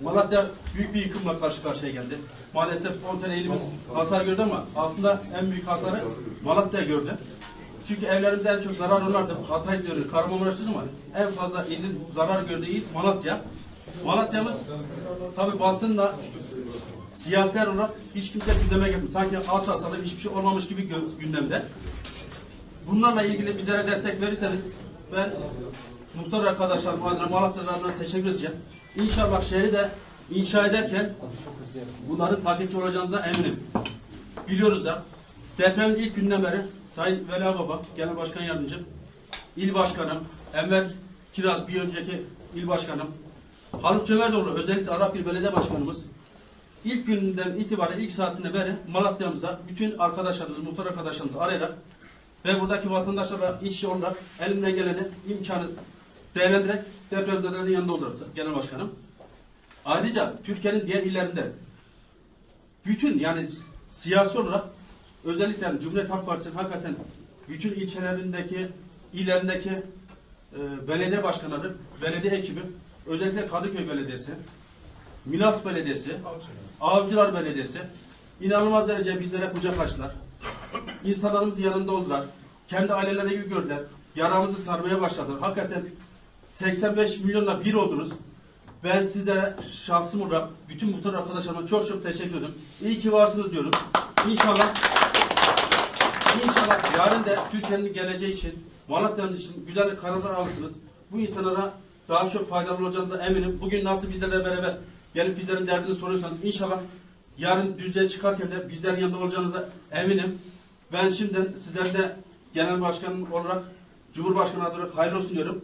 Malatya büyük bir yıkımla karşı karşıya geldi. Maalesef 10 tane ilimiz hasar gördü ama aslında en büyük hasarı Malatya gördü. Çünkü evlerimize en çok zarar onlardı. Hatay diyoruz, Kahramanmaraş'tız ama en fazla ilin zarar gördüğü il Malatya. Malatya'mız tabi basınla siyasiler olarak hiç kimse gündeme gelmiyor. Sanki as asalım hiçbir şey olmamış gibi gündemde. Bunlarla ilgili bizlere destek verirseniz ben muhtar arkadaşlarım adına Malatya'da adına teşekkür edeceğim. İnşallah şehri de inşa ederken bunların takipçi olacağınıza eminim. Biliyoruz da depremin ilk günden beri Sayın Vela Baba, Genel Başkan Yardımcım, İl Başkanım, Enver Kiraz, bir önceki İl Başkanım, Haluk Cömertoğlu, özellikle Arapgil Belediye Başkanımız, ilk günden itibaren ilk saatinde beri Malatya'mıza bütün arkadaşlarımız, muhtar arkadaşlarımızı arayarak ve buradaki vatandaşlarla iç olarak elimden geleni imkanı değerlendirerek depremzedelerin yanında oluruz Genel Başkanım. Ayrıca Türkiye'nin diğer illerinde bütün yani siyasi olarak özellikle Cumhuriyet Halk Partisi'nin hakikaten bütün ilçelerindeki, illerindeki e, belediye başkanları, belediye ekibi, özellikle Kadıköy Belediyesi, Milas Belediyesi, Avcılar Belediyesi inanılmaz derece bizlere kucak açtılar. İnsanlarımız yanında oldular. Kendi aileleri gibi gördüler. Yaramızı sarmaya başladılar. Hakikaten 85 milyonla bir oldunuz. Ben sizlere şahsım olarak bütün muhtar arkadaşlarıma çok çok teşekkür ederim. İyi ki varsınız diyorum. İnşallah İnşallah yarın da Türkiye'nin geleceği için, Malatya'nın için güzel kararlar alırsınız. Bu insanlara daha çok faydalı olacağınıza eminim. Bugün nasıl bizlerle beraber gelip bizlerin derdini soruyorsanız inşallah yarın düzlüğe çıkarken de bizlerin yanında olacağınıza eminim. Ben şimdi sizlerle genel başkan olarak Cumhurbaşkanı adına hayırlı olsun diyorum.